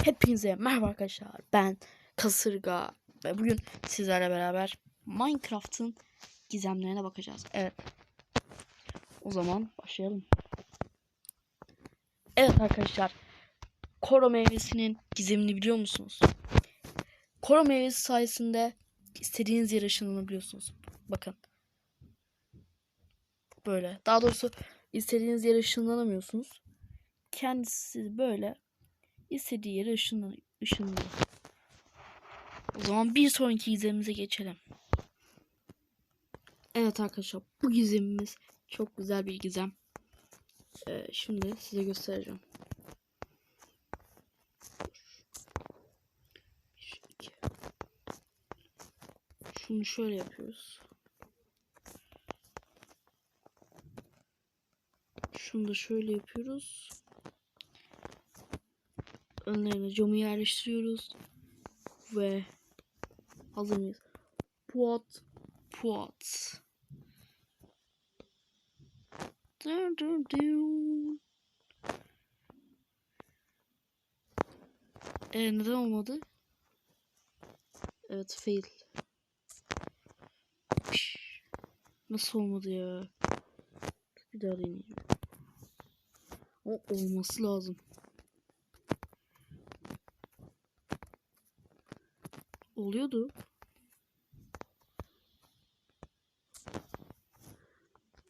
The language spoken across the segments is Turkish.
Hepinize merhaba arkadaşlar. Ben Kasırga ve bugün sizlerle beraber Minecraft'ın gizemlerine bakacağız. Evet. O zaman başlayalım. Evet arkadaşlar. Koro meyvesinin gizemini biliyor musunuz? Koro meyvesi sayesinde istediğiniz yere ışınlanabiliyorsunuz. Bakın. Böyle. Daha doğrusu istediğiniz yere ışınlanamıyorsunuz. Kendisi böyle istediği yere ışınlan ışınlıyor. O zaman bir sonraki gizemimize geçelim. Evet arkadaşlar bu gizemimiz çok güzel bir gizem. Ee, şimdi size göstereceğim. Şunu şöyle yapıyoruz. Şunu da şöyle yapıyoruz önlerine camı yerleştiriyoruz. Ve hazır mıyız? Puat puat. Dur. Ee, neden olmadı? Evet fail. Piş. Nasıl olmadı ya? Bir daha deneyeceğim. O olması lazım. Oluyordu.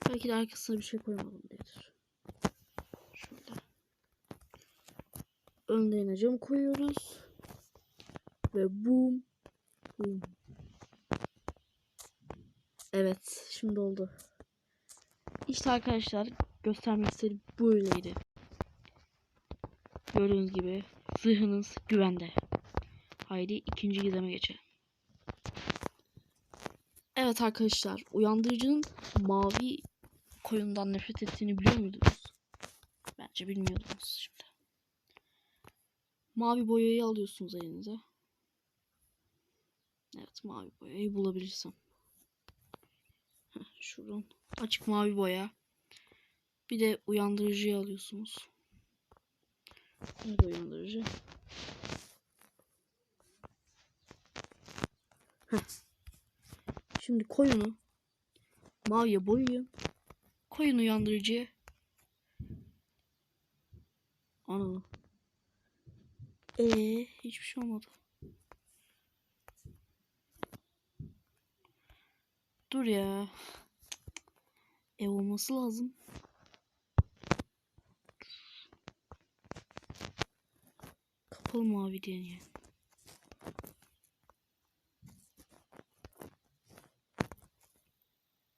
Belki de arkasına bir şey koymadım diyedir. Şöyle. Önlerine cam koyuyoruz. Ve boom. Boom. Evet. Şimdi oldu. İşte arkadaşlar göstermek istediğim böyleydi. Gördüğünüz gibi zırhınız güvende. Haydi ikinci gizeme geçelim. Evet arkadaşlar uyandırıcının mavi koyundan nefret ettiğini biliyor muydunuz? Bence bilmiyordunuz şimdi. Mavi boyayı alıyorsunuz elinize. Evet mavi boyayı bulabilirsem. Heh, şuradan açık mavi boya. Bir de uyandırıcıyı alıyorsunuz. Nerede uyandırıcı? Şimdi koyunu maviye boyayın. Koyun uyandırıcıya. Ana. Ee, hiçbir şey olmadı. Dur ya. Ev olması lazım. Kapalı mavi diye.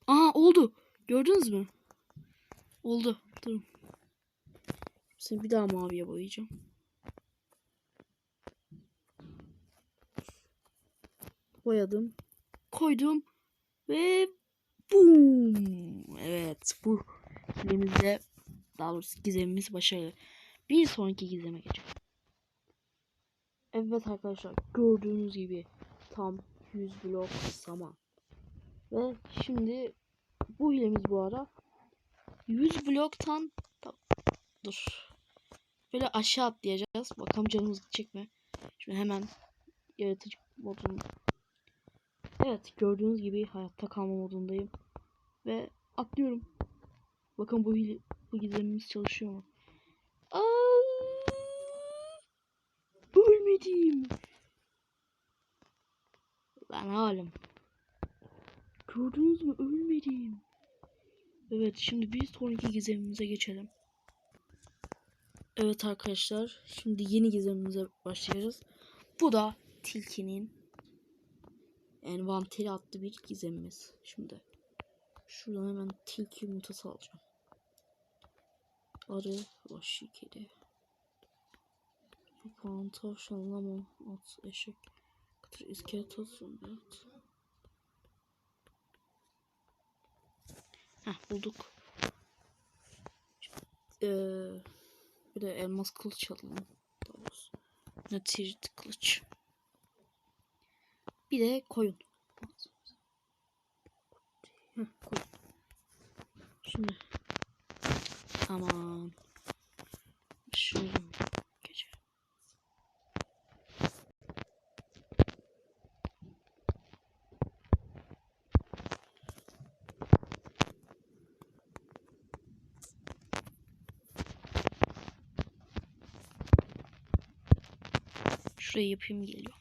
Aha oldu. Gördünüz mü? Oldu. Durun. Şimdi bir daha maviye boyayacağım. Boyadım. Koydum. Ve boom. Evet bu hilemizde daha doğrusu gizemimiz başarılı. Bir sonraki gizeme geçelim. Evet arkadaşlar gördüğünüz gibi tam 100 blok zaman. Ve şimdi bu hilemiz bu ara 100 bloktan dur. Böyle aşağı atlayacağız. Bakalım canımız gidecek mi? Şimdi hemen yaratıcı modunu Evet gördüğünüz gibi hayatta kalma modundayım. Ve atlıyorum. Bakın bu hile, bu gizemimiz çalışıyor mu? Aa! Ölmedim. Ben halim. Gördünüz mü? Ölmedim. Evet şimdi bir sonraki gizemimize geçelim. Evet arkadaşlar. Şimdi yeni gizemimize başlayacağız. Bu da tilkinin envanteri adlı bir gizemimiz. Şimdi şuradan hemen tilki yumurtası alacağım. Arı, vahşi kedi. Papağan, tavşan, lama, at, eşek, kıtır, iskelet, olsun. Evet. Heh bulduk. Ee, bir de elmas kılıç alalım. Doğrusu. Natirit kılıç. Bir de koyun. Heh, koyun. Şimdi. Aman. Şunu gece. Şurayı yapayım geliyor.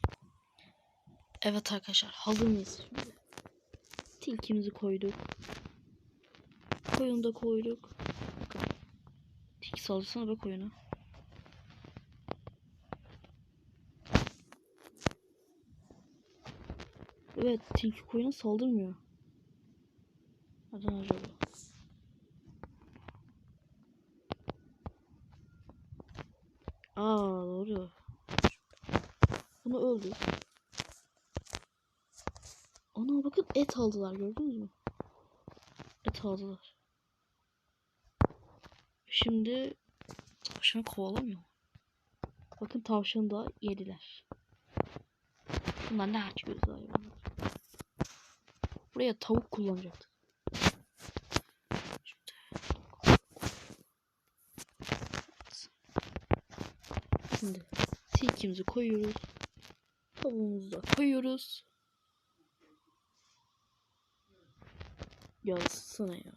Evet arkadaşlar şimdi? Tilkimizi koyduk. Koyunu da koyduk. Tilki saldırsana be koyunu. Evet tilki koyuna saldırmıyor. Neden acaba? Aa doğru. Bunu öldü. Ana bakın et aldılar gördünüz mü? Et aldılar. Şimdi tavşanı kovalamıyor. Bakın tavşanı da yediler. Bunlar ne aç gözlü hayvanlar. Buraya tavuk kullanacaktık. Şimdi tilkimizi koyuyoruz. Tavuğumuzu da koyuyoruz. Yazsana ya.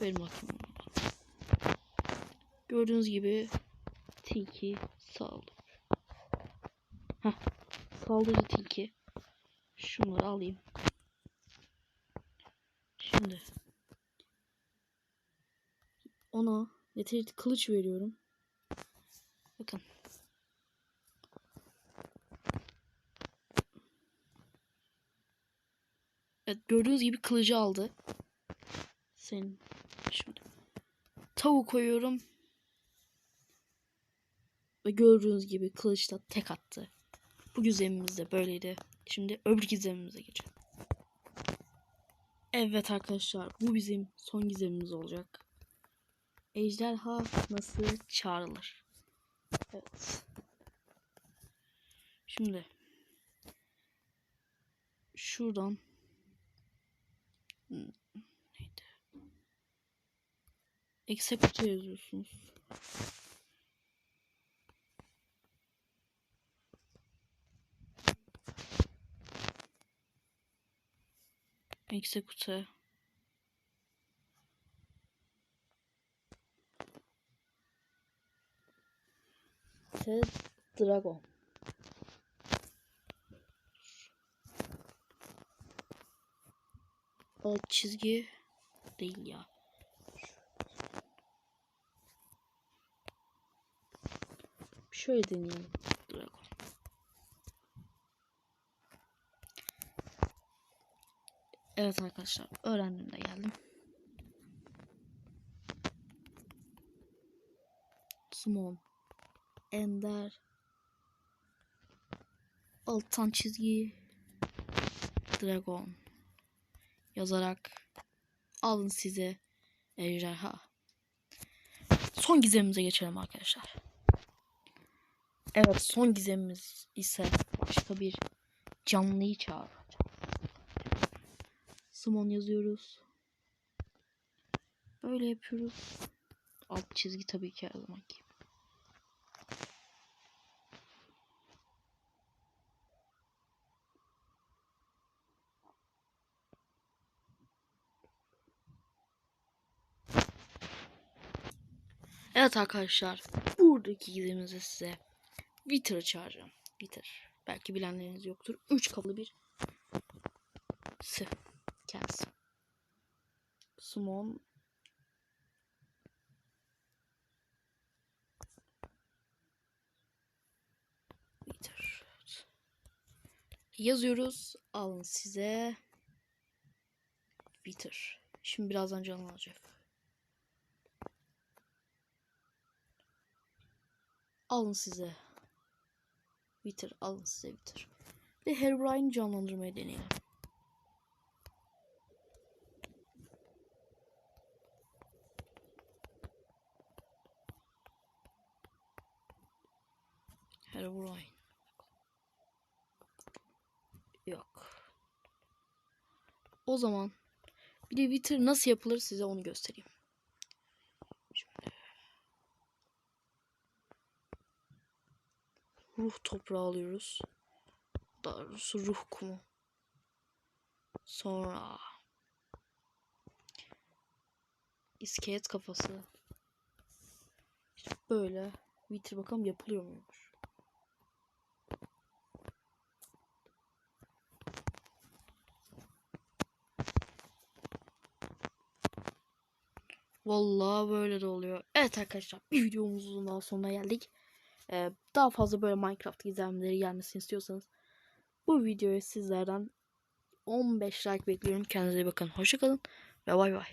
Benim aklım. Gördüğünüz gibi tilki saldırıyor. Heh, saldırı tilki. Şunları alayım. Şimdi ona yeterince kılıç veriyorum. Bakın. Evet gördüğünüz gibi kılıcı aldı. Senin şimdi tavuk koyuyorum. Ve gördüğünüz gibi kılıçla tek attı. Bu gizemimiz de böyleydi. Şimdi öbür gizemimize geçelim. Evet arkadaşlar bu bizim son gizemimiz olacak. Ejderha nasıl çağrılır? Evet. Şimdi şuradan neydi? Execute yazıyorsunuz. Execute Ted Dragon. Alt çizgi değil ya. Şöyle deneyelim. Dragon. Evet arkadaşlar öğrendim de geldim. Small. Ender. Alttan çizgi. Dragon. Yazarak alın size ejderha. Son gizemimize geçelim arkadaşlar. Evet son gizemimiz ise başka bir canlıyı çağıracağız. Summon yazıyoruz. Böyle yapıyoruz. Alt çizgi tabii ki her zamanki. Evet arkadaşlar. Buradaki gizemimizi size Wither çağıracağım. Wither. Belki bilenleriniz yoktur. 3 kapılı bir sı kendisi. Summon Wither. Yazıyoruz. Alın size Wither. Şimdi birazdan canlanacak. Alın size. Bitir. Alın size bitir. Ve Herobrine canlandırmayı deneyelim. Herobrine. Yok. O zaman bir de Wither nasıl yapılır size onu göstereyim. Ruh toprağı alıyoruz. Daha doğrusu ruh kumu. Sonra iskelet kafası. İşte böyle. Vitri bakalım yapılıyor muymuş. Vallahi böyle de oluyor. Evet arkadaşlar bir videomuzun daha sonuna geldik. Ee, daha fazla böyle Minecraft gizemleri gelmesini istiyorsanız bu videoya sizlerden 15 like bekliyorum. Kendinize iyi bakın. Hoşçakalın ve bay bay.